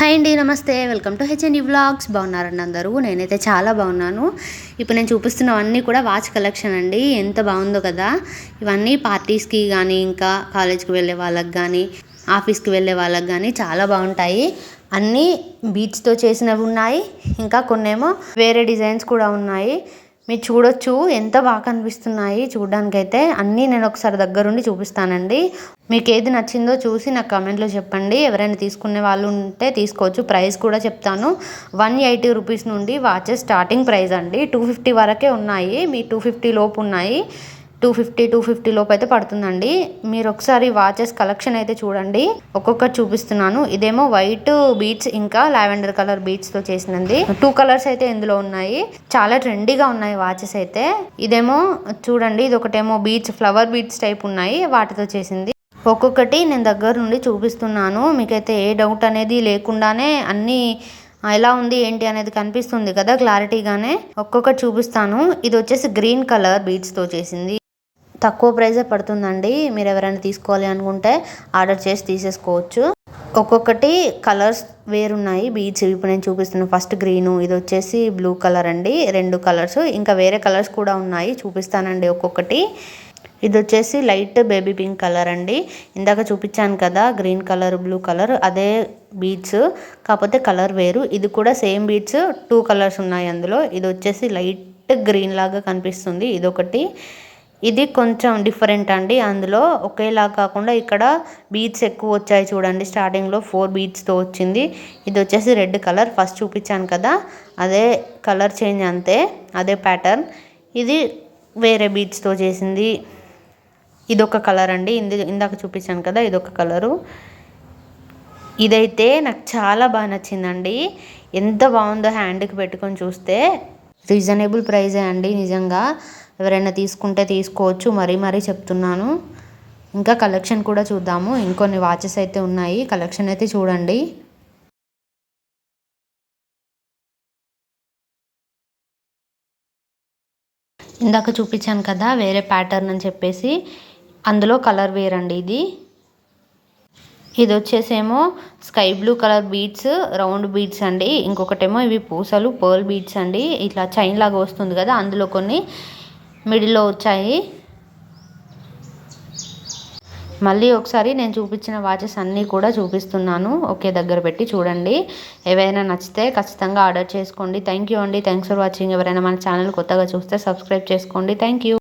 Hi అండి నమస్తే. Welcome to HND vlogs. బాగున్నారండి అందరూ? నేనైతే చాలా బాగున్నాను. ఇప్పుడు నేను చూపిస్తున్నవన్నీ కూడా వాచ్ కలెక్షన్ అండి. ఎంత బాగుందో కదా. ఇవన్నీ పార్టీస్కి కానీ ఇంకా కాలేజ్కి వెళ్ళే వాళ్ళకి కానీ ఆఫీస్కి వెళ్ళే వాళ్ళకి కానీ చాలా బాగుంటాయి. అన్నీ బీచ్తో చేసినవి ఉన్నాయి. ఇంకా కొన్నేమో వేరే డిజైన్స్ కూడా ఉన్నాయి. మీరు చూడొచ్చు ఎంత బాగా కనిపిస్తున్నాయి. చూడడానికైతే అన్నీ నేను ఒకసారి దగ్గరుండి చూపిస్తానండి. మీకు ఏది నచ్చిందో చూసి నాకు కమెంట్లో చెప్పండి. ఎవరైనా తీసుకునే వాళ్ళు ఉంటే తీసుకోవచ్చు. ప్రైస్ కూడా చెప్తాను. వన్ ఎయిటీ రూపీస్ నుండి వాచెస్ స్టార్టింగ్ ప్రైస్ అండి. టూ ఫిఫ్టీ వరకే ఉన్నాయి. మీ టూ ఫిఫ్టీ లోపు ఉన్నాయి. టూ ఫిఫ్టీ టూ ఫిఫ్టీ లోపు అయితే పడుతుందండి. మీరు ఒకసారి వాచెస్ కలెక్షన్ అయితే చూడండి. ఒక్కొక్కటి చూపిస్తున్నాను. ఇదేమో వైట్ బీట్స్ ఇంకా లావెండర్ కలర్ బీట్స్తో చేసినది టూ కలర్స్ అయితే ఇందులో ఉన్నాయి. చాలా ట్రెండీగా ఉన్నాయి వాచెస్ అయితే. ఇదేమో చూడండి ఇది ఒకటేమో బీచ్ ఫ్లవర్ బీట్స్ టైప్ ఉన్నాయి. వాటితో చేసింది. ఒక్కొక్కటి నేను దగ్గర నుండి చూపిస్తున్నాను. మీకైతే ఏ డౌట్ అనేది లేకుండానే అన్నీ ఎలా ఉంది ఏంటి అనేది కనిపిస్తుంది కదా క్లారిటీగానే. ఒక్కొక్కటి చూపిస్తాను. ఇది వచ్చేసి గ్రీన్ కలర్ బీట్స్తో చేసింది. తక్కువ ప్రైజే పడుతుందండి. మీరు ఎవరైనా తీసుకోవాలి అనుకుంటే ఆర్డర్ చేసి తీసేసుకోవచ్చు. ఒక్కొక్కటి కలర్స్ వేరున్నాయి. బీచ్ ఇప్పుడు నేను చూపిస్తున్న ఫస్ట్ గ్రీను ఇది వచ్చేసి బ్లూ కలర్ అండి. రెండు కలర్స్ ఇంకా వేరే కలర్స్ కూడా ఉన్నాయి. చూపిస్తానండి ఒక్కొక్కటి. ఇది వచ్చేసి లైట్ బేబీ పింక్ కలర్ అండి. ఇందాక చూపించాను కదా గ్రీన్ కలర్ బ్లూ కలర్ అదే బీట్స్ కాకపోతే కలర్ వేరు. ఇది కూడా సేమ్ బీట్స్ టూ కలర్స్ ఉన్నాయి అందులో. ఇది వచ్చేసి లైట్ గ్రీన్ లాగా కనిపిస్తుంది. ఇదొకటి. ఇది కొంచెం డిఫరెంట్ అండి. అందులో ఒకేలా కాకుండా ఇక్కడ బీట్స్ ఎక్కువ వచ్చాయి చూడండి. స్టార్టింగ్లో ఫోర్ బీట్స్తో వచ్చింది. ఇది వచ్చేసి రెడ్ కలర్ ఫస్ట్ చూపించాను కదా. అదే కలర్ చేంజ్ అంతే. అదే ప్యాటర్న్ ఇది వేరే బీట్స్తో చేసింది. ఇదొక కలర్ అండి. ఇంది ఇందాక చూపించాను కదా ఇదొక కలరు ఇదైతే నాకు చాలా బాగా నచ్చిందండి. ఎంత బాగుందో హ్యాండ్కి పెట్టుకొని చూస్తే. రీజనబుల్ ప్రైజే అండి నిజంగా. ఎవరైనా తీసుకుంటే తీసుకోవచ్చు మరీ మరీ చెప్తున్నాను. ఇంకా కలెక్షన్ కూడా చూద్దాము. ఇంకొన్ని వాచెస్ అయితే ఉన్నాయి. కలెక్షన్ అయితే చూడండి. ఇందాక చూపించాను కదా వేరే ప్యాటర్న్ అని చెప్పేసి అందులో కలర్ వేరండి ఇది. ఇది వచ్చేసేమో sky blue colour beads round beads అండి. ఇంకొకటేమో ఇవి పూసలు పర్ల్ బీడ్స్ అండి. ఇట్లా చైన్ లాగా వస్తుంది కదా అందులో కొన్ని మిడిల్లో వచ్చాయి. మళ్ళీ ఒకసారి నేను చూపించిన వాచెస్ అన్నీ కూడా చూపిస్తున్నాను. ఒకే దగ్గర పెట్టి చూడండి. ఏవైనా నచ్చితే ఖచ్చితంగా ఆర్డర్ చేసుకోండి. థ్యాంక్ యూ అండి. Thanks for watching. ఎవరైనా మన ఛానల్ కొత్తగా చూస్తే సబ్స్క్రైబ్ చేసుకోండి. Thank you.